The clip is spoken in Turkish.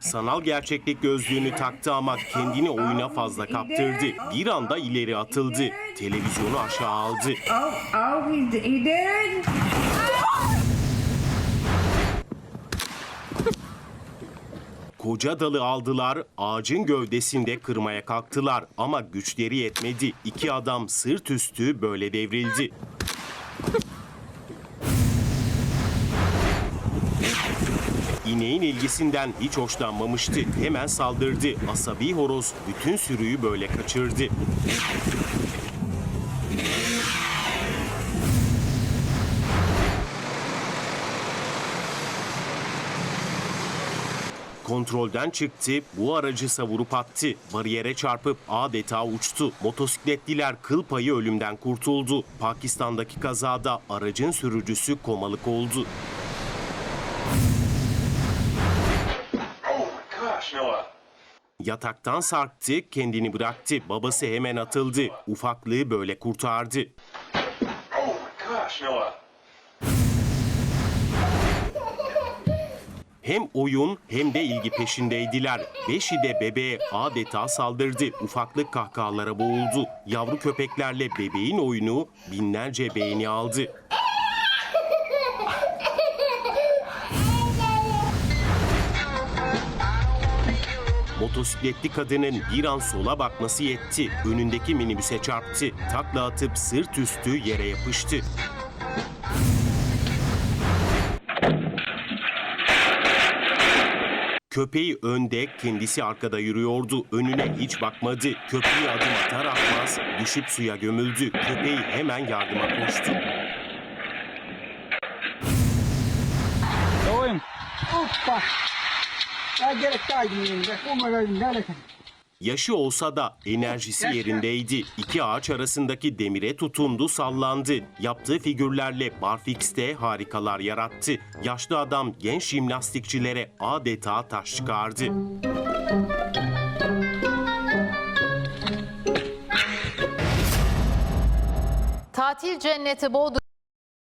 Sanal gerçeklik gözlüğünü taktı ama kendini oyuna fazla kaptırdı. Bir anda ileri atıldı. Televizyonu aşağı aldı. Koca dalı aldılar, ağacın gövdesinde kırmaya kalktılar ama güçleri yetmedi. İki adam sırt üstü böyle devrildi. İneğin ilgisinden hiç hoşlanmamıştı. Hemen saldırdı. Asabi horoz bütün sürüyü böyle kaçırdı. Kontrolden çıktı, bu aracı savurup attı. Bariyere çarpıp adeta uçtu. Motosikletliler kıl payı ölümden kurtuldu. Pakistan'daki kazada aracın sürücüsü komalık oldu. Yataktan sarktı, kendini bıraktı. Babası hemen atıldı. Ufaklığı böyle kurtardı. Hem oyun hem de ilgi peşindeydiler. Beşi de bebeğe adeta saldırdı. Ufaklık kahkahalara boğuldu. Yavru köpeklerle bebeğin oyunu binlerce beğeni aldı. Motosikletli kadının bir an sola bakması yetti. Önündeki minibüse çarptı. Takla atıp sırt üstü yere yapıştı. Köpeği önde, kendisi arkada yürüyordu. Önüne hiç bakmadı. Köpeği adım atar atmaz düşüp suya gömüldü. Köpeği hemen yardıma koştu. Going. Opa. Ya gerek kaydım yerinde. Umarım gerek. Yaşı olsa da enerjisi yerindeydi. İki ağaç arasındaki demire tutundu, sallandı. Yaptığı figürlerle Barfix'te harikalar yarattı. Yaşlı adam genç jimnastikçilere adeta taş çıkardı. Tatil cenneti Bodrum